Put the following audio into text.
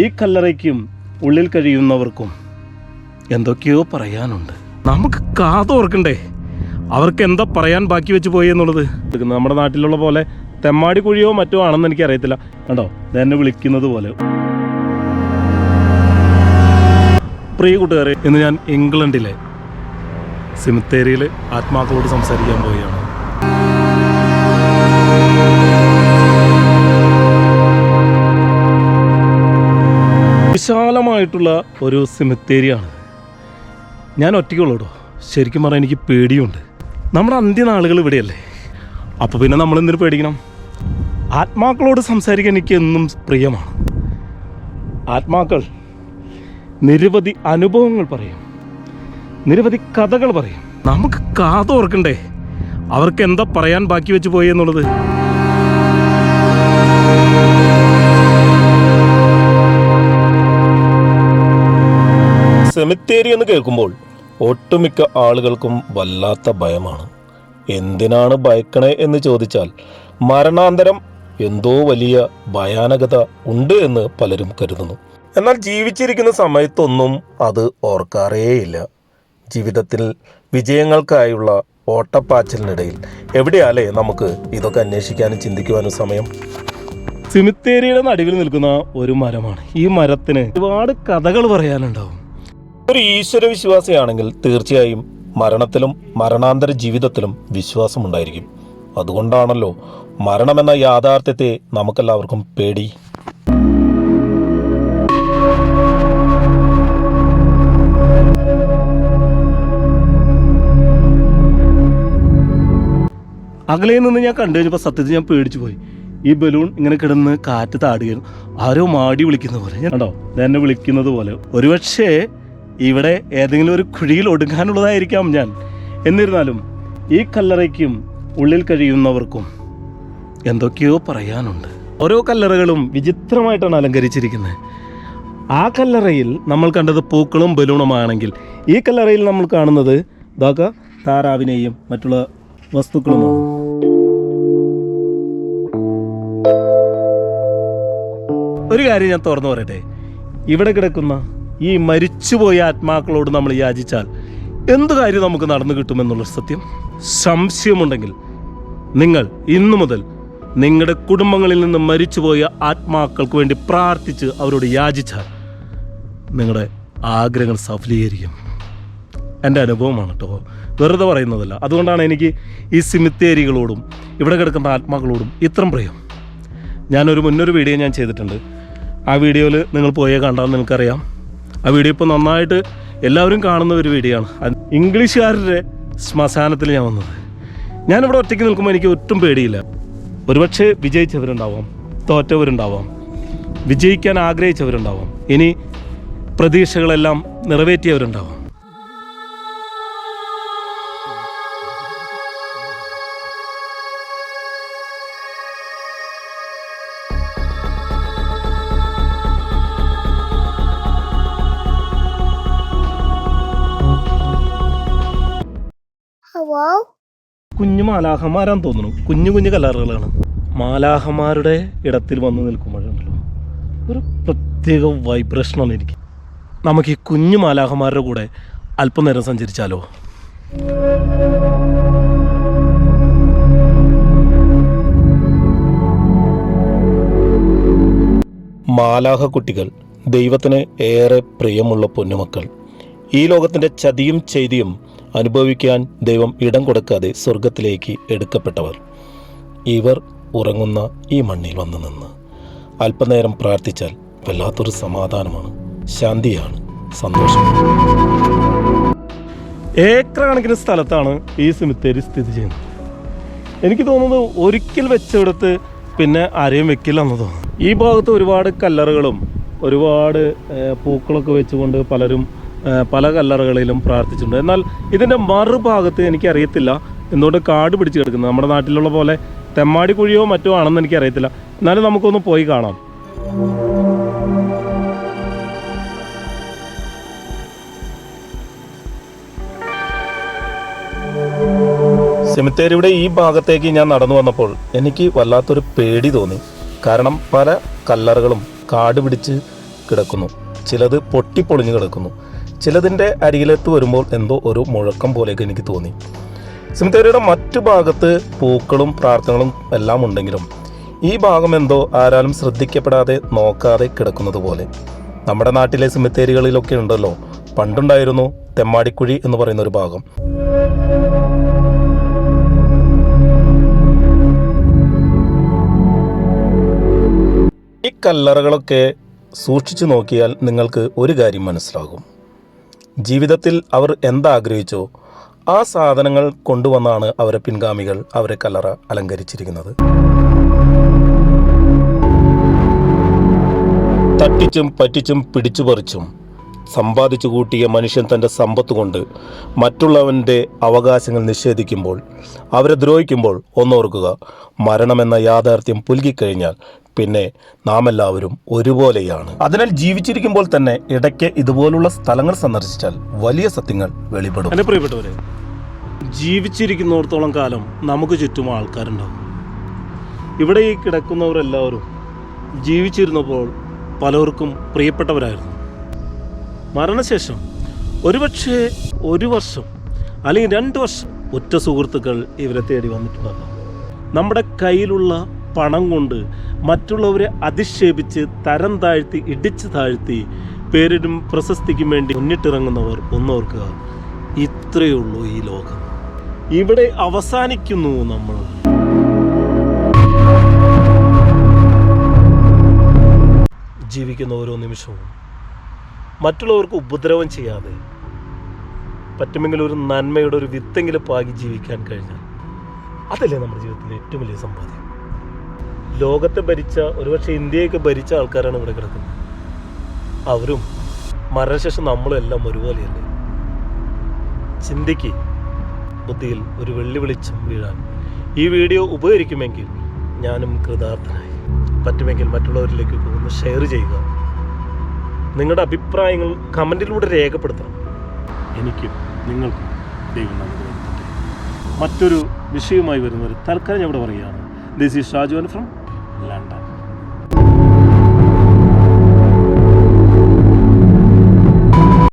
ഈ കല്ലറയ്ക്കും ഉള്ളിൽ കഴിയുന്നവർക്കും എന്തൊക്കെയോ പറയാനുണ്ട്. നമുക്ക് കാതോർക്കണ്ടേ? അവർക്ക് എന്താ പറയാൻ ബാക്കി വെച്ച് പോയി എന്നുള്ളത്? നമ്മുടെ നാട്ടിലുള്ള പോലെ തെമ്മാടി കുഴിയോ മറ്റോ ആണെന്ന് എനിക്ക് അറിയത്തില്ല കണ്ടോ എന്നെ വിളിക്കുന്നത് പോലെ. പ്രിയ കൂട്ടുകാരെ ഇന്ന് ഞാൻ ഇംഗ്ലണ്ടിലെ സിമിത്തേരിയിൽ ആത്മാക്കളോട് സംസാരിക്കാൻ പോവുകയാണ്. വിശാലമായിട്ടുള്ള ഒരു സിമിത്തേരിയാണ് ഞാൻ ഒറ്റയ്ക്കുള്ളൂടോ ശരിക്കും പറഞ്ഞാൽ എനിക്ക് പേടിയുണ്ട്. നമ്മുടെ അന്ത്യനാളുകൾ ഇവിടെയല്ലേ? അപ്പോൾ പിന്നെ നമ്മൾ എന്തിനു പേടിക്കണം? ആത്മാക്കളോട് സംസാരിക്കാൻ എനിക്ക് എന്നും പ്രിയമാണ്. ആത്മാക്കൾ നിരവധി അനുഭവങ്ങൾ പറയും. നിരവധി കഥകൾ പറയും. നമുക്ക് കാതോർക്കണ്ടേ? അവർക്ക് എന്താ പറയാൻ ബാക്കി വെച്ച് പോയി എന്നുള്ളത്? സെമിത്തേരി എന്ന് കേൾക്കുമ്പോൾ ഒട്ടുമിക്ക ആളുകൾക്കും വല്ലാത്ത ഭയമാണ്. എന്തിനാണ് ഭയക്കണേ എന്ന് ചോദിച്ചാൽ മരണാന്തരം എന്തോ വലിയ ഭയാനകത ഉണ്ട് എന്ന് പലരും കരുതുന്നു. എന്നാൽ ജീവിച്ചിരിക്കുന്ന സമയത്തൊന്നും അത് ഓർക്കാറേയില്ല. ജീവിതത്തിൽ വിജയങ്ങൾക്കായുള്ള ഓട്ടപ്പാച്ചിലിനിടയിൽ എവിടെയാലേ നമുക്ക് ഇതൊക്കെ അന്വേഷിക്കാനും ചിന്തിക്കുവാനും സമയം. സിമിത്തേരിയുടെ നടുവിൽ നിൽക്കുന്ന ഒരു മരമാണ്. ഈ മരത്തിന് ഒരുപാട് കഥകൾ പറയാനുണ്ടാവും. ഒരു ഈശ്വര വിശ്വാസിയാണെങ്കിൽ തീർച്ചയായും മരണത്തിലും മരണാന്തര ജീവിതത്തിലും വിശ്വാസമുണ്ടായിരിക്കും. അതുകൊണ്ടാണല്ലോ മരണമെന്ന യാഥാർത്ഥ്യത്തെ നമുക്കെല്ലാവർക്കും പേടി. അകലെ നിന്ന് ഞാൻ കണ്ടു കഴിഞ്ഞപ്പോൾ സത്യത്തിൽ ഞാൻ പേടിച്ചു പോയി. ഈ ബലൂൺ ഇങ്ങനെ കിടന്ന് കാറ്റ് താടുകയും ആരോ മാടി വിളിക്കുന്ന പോലെ. ഞാൻ കണ്ടോ? എന്നെ വിളിക്കുന്നത് പോലെ. ഒരുപക്ഷേ ഇവിടെ ഏതെങ്കിലും ഒരു കുഴിയിൽ ഒടുങ്ങാനുള്ളതായിരിക്കാം ഞാൻ. എന്നിരുന്നാലും ഈ കല്ലറയ്ക്കും ഉള്ളിൽ കഴിയുന്നവർക്കും എന്തൊക്കെയോ പറയാനുണ്ട്. ഓരോ കല്ലറകളും വിചിത്രമായിട്ടാണ് അലങ്കരിച്ചിരിക്കുന്നത്. ആ കല്ലറയിൽ നമ്മൾ കണ്ടത് പൂക്കളും ബലൂണുമാണെങ്കിൽ ഈ കല്ലറയിൽ നമ്മൾ കാണുന്നത് ഇതാക്ക താറാവിനെയും മറ്റുള്ള വസ്തുക്കളുമാണ്. ഒരു കാര്യം ഞാൻ തുറന്നു പറയട്ടെ? ഇവിടെ കിടക്കുന്ന ഈ മരിച്ചുപോയ ആത്മാക്കളോട് നമ്മൾ യാചിച്ചാൽ എന്ത് കാര്യം നമുക്ക് നടന്നു കിട്ടുമെന്നുള്ള സത്യം? സംശയമുണ്ടെങ്കിൽ നിങ്ങൾ ഇന്നു മുതൽ നിങ്ങളുടെ കുടുംബങ്ങളിൽ നിന്ന് മരിച്ചുപോയ ആത്മാക്കൾക്ക് വേണ്ടി പ്രാർത്ഥിച്ച് അവരോട് യാചിച്ചാൽ നിങ്ങളുടെ ആഗ്രഹങ്ങൾ സഫലീകരിക്കും. എന്റെ അനുഭവമാണ് കേട്ടോ. വെറുതെ പറയുന്നതല്ല. അതുകൊണ്ടാണ് എനിക്ക് ഈ സിമിത്തേരികളോടും ഇവിടെ കിടക്കുന്ന ആത്മാക്കളോടും ഇത്രയും പ്രിയം. ഞാനൊരു മുന്നൊരു വീഡിയോ ഞാൻ ചെയ്തിട്ടുണ്ട്. ആ വീഡിയോയിൽ നിങ്ങൾ പോയേ കണ്ടാൽ നിങ്ങൾക്കറിയാം. ആ വീഡിയോ ഇപ്പോൾ നന്നായിട്ട് എല്ലാവരും കാണുന്ന ഒരു വീഡിയോ ആണ്. ഇംഗ്ലീഷുകാരുടെ ശ്മശാനത്തിൽ ഞാൻ വന്നത്. ഞാനിവിടെ ഒറ്റയ്ക്ക് നിൽക്കുമ്പോൾ എനിക്ക് ഒട്ടും പേടിയില്ല. ഒരുപക്ഷെ വിജയിച്ചവരുണ്ടാവാം തോറ്റവരുണ്ടാവാം വിജയിക്കാൻ ആഗ്രഹിച്ചവരുണ്ടാവാം. ഇനി പ്രതീക്ഷകളെല്ലാം നിറവേറ്റിയവരുണ്ടാവാം. കുഞ്ഞു മാലാഹന്മാരാന്ന് തോന്നുന്നു. കുഞ്ഞു കുഞ്ഞു കലറുകളാണ്. മാലാഹന്മാരുടെ ഇടത്തിൽ വന്ന് നിൽക്കുമ്പോഴുണ്ടല്ലോ ഒരു പ്രത്യേക വൈബ്രേഷനാണ് എനിക്ക്. നമുക്ക് ഈ കുഞ്ഞു മാലാഹന്മാരുടെ കൂടെ അല്പനേരം സഞ്ചരിച്ചാലോ? മാലാഹ കുട്ടികൾ ദൈവത്തിന് ഏറെ പ്രിയമുള്ള പൊന്നുമക്കൾ. ഈ ലോകത്തിന്റെ ചതിയും ചെയ്തിയും അനുഭവിക്കാൻ ദൈവം ഇടം കൊടുക്കാതെ സ്വർഗത്തിലേക്ക് എടുക്കപ്പെട്ടവർ. ഇവർ ഉറങ്ങുന്ന ഈ മണ്ണിൽ വന്നു നിന്ന് അല്പനേരം പ്രാർത്ഥിച്ചാൽ വല്ലാത്തൊരു സമാധാനമാണ് ശാന്തിയാണ് സന്തോഷം. ഏക്കർ കണക്കിന് സ്ഥലത്താണ് ഈ സിമിത്തേരി സ്ഥിതി ചെയ്യുന്നത്. എനിക്ക് തോന്നുന്നത് ഒരിക്കൽ വെച്ചെടുത്ത് പിന്നെ ആരെയും വെക്കില്ല എന്ന് തോന്നുന്നു ഈ ഭാഗത്ത് ഒരുപാട് കല്ലറുകളും ഒരുപാട് പൂക്കളൊക്കെ വെച്ചുകൊണ്ട് പലരും പല കല്ലറകളിലും പ്രാർത്ഥിച്ചിട്ടുണ്ട്. എന്നാൽ ഇതിന്റെ മറുഭാഗത്ത് എനിക്കറിയത്തില്ല. എന്തുകൊണ്ട് കാട് പിടിച്ച് കിടക്കുന്നത് നമ്മുടെ നാട്ടിലുള്ള പോലെ തെമ്മാടി കുഴിയോ മറ്റോ ആണെന്ന് എനിക്കറിയത്തില്ല. എന്നാലും നമുക്കൊന്ന് പോയി കാണാം. സെമിത്തേരിയുടെ ഈ ഭാഗത്തേക്ക് ഞാൻ നടന്നു വന്നപ്പോൾ എനിക്ക് വല്ലാത്തൊരു പേടി തോന്നി. കാരണം പല കല്ലറുകളും കാട് പിടിച്ച് കിടക്കുന്നു. ചിലത് പൊട്ടിപ്പൊളിഞ്ഞ് കിടക്കുന്നു. ചിലതിന്റെ അരികിലെത്ത് വരുമ്പോൾ എന്തോ ഒരു മുഴക്കം പോലെയൊക്കെ എനിക്ക് തോന്നി. സിമിത്തേരിയുടെ മറ്റു ഭാഗത്ത് പൂക്കളും പ്രാർത്ഥനകളും എല്ലാം ഉണ്ടെങ്കിലും ഈ ഭാഗം എന്തോ ആരാലും ശ്രദ്ധിക്കപ്പെടാതെ നോക്കാതെ കിടക്കുന്നത് പോലെ. നമ്മുടെ നാട്ടിലെ സിമിത്തേരികളിലൊക്കെ ഉണ്ടല്ലോ. പണ്ടുണ്ടായിരുന്നു തെമ്മാടിക്കുഴി എന്ന് പറയുന്ന ഒരു ഭാഗം. ഈ കല്ലറകളൊക്കെ സൂക്ഷിച്ചു നോക്കിയാൽ നിങ്ങൾക്ക് ഒരു കാര്യം മനസ്സിലാകും. ജീവിതത്തിൽ അവർ എന്താഗ്രഹിച്ചോ ആ സാധനങ്ങൾ കൊണ്ടുവന്നാണ് അവരെ പിൻഗാമികൾ അവരെ കല്ലറ അലങ്കരിച്ചിരിക്കുന്നത്. തട്ടിച്ചും പറ്റിച്ചും പിടിച്ചു പറിച്ചും സമ്പാദിച്ചു കൂട്ടിയ മനുഷ്യൻ തന്റെ സമ്പത്ത് കൊണ്ട് മറ്റുള്ളവന്റെ അവകാശങ്ങൾ നിഷേധിക്കുമ്പോൾ അവരെ ദ്രോഹിക്കുമ്പോൾ ഒന്നോർക്കുക മരണമെന്ന യാഥാർത്ഥ്യം പുലുകിക്കഴിഞ്ഞാൽ പിന്നെ നാം എല്ലാവരും ഒരുപോലെയാണ്. അതിനാൽ ജീവിച്ചിരിക്കുമ്പോൾ തന്നെ ഇടയ്ക്ക് ഇതുപോലുള്ള സ്ഥലങ്ങൾ സന്ദർശിച്ചാൽ വലിയ സത്യങ്ങൾ വെളിപ്പെടും. എന്നെ പ്രിയപ്പെട്ടവരെ ജീവിച്ചിരിക്കുന്നിടത്തോളം കാലം നമുക്ക് ചുറ്റും ആൾക്കാരുണ്ടാവും. ഇവിടെ ഈ കിടക്കുന്നവരെല്ലാവരും ജീവിച്ചിരുന്നപ്പോൾ പലർക്കും പ്രിയപ്പെട്ടവരായിരുന്നു. മരണശേഷം ഒരുപക്ഷെ ഒരു വർഷം അല്ലെങ്കിൽ രണ്ട് വർഷം ഒറ്റ സുഹൃത്തുക്കൾ ഇവരെ തേടി വന്നിട്ടുണ്ടാകാം. നമ്മുടെ കയ്യിലുള്ള പണം കൊണ്ട് മറ്റുള്ളവരെ അധിക്ഷേപിച്ച് തരം താഴ്ത്തി ഇടിച്ചു താഴ്ത്തി പേരിനും പ്രശസ്തിക്കും വേണ്ടി മുന്നിട്ടിറങ്ങുന്നവർ ഒന്നോർക്കുക ഇത്രയേ ഉള്ളൂ ഈ ലോകം. ഇവിടെ അവസാനിക്കുന്നു നമ്മൾ. ജീവിക്കുന്ന ഓരോ നിമിഷവും മറ്റുള്ളവർക്ക് ഉപദ്രവം ചെയ്യാതെ പറ്റുമെങ്കിൽ ഒരു നന്മയുടെ ഒരു വിത്തെങ്കിലും പാകി ജീവിക്കാൻ കഴിഞ്ഞാൽ അതല്ലേ നമ്മുടെ ജീവിതത്തിലെ ഏറ്റവും വലിയ സമ്പാദ്യം. ലോകത്തെ ഭരിച്ച ഒരുപക്ഷെ ഇന്ത്യയൊക്കെ ഭരിച്ച ആൾക്കാരാണ് ഇവിടെ കിടക്കുന്നത്. അവരും മരണശേഷം നമ്മളും എല്ലാം ഒരുപോലെയല്ലേ? ചിന്തിക്ക്. ബുദ്ധിയിൽ ഒരു വെള്ളി വെളിച്ചം വീഴാൻ. ഈ വീഡിയോ ഉപകരിക്കുമെങ്കിൽ ഞാനും കൃതാർത്ഥനായി. പറ്റുമെങ്കിൽ മറ്റുള്ളവരിലേക്ക് ഒന്ന് ഷെയർ ചെയ്യുക. നിങ്ങളുടെ അഭിപ്രായങ്ങൾ കമന്റിലൂടെ രേഖപ്പെടുത്തണം. എനിക്കും നിങ്ങൾക്കും ദൈവം മറ്റൊരു വിഷയവുമായി വരുന്നവർ തൽക്കാലം ഞാൻ ഇവിടെ പറയുകയാണ്. This is Shajuvan from London.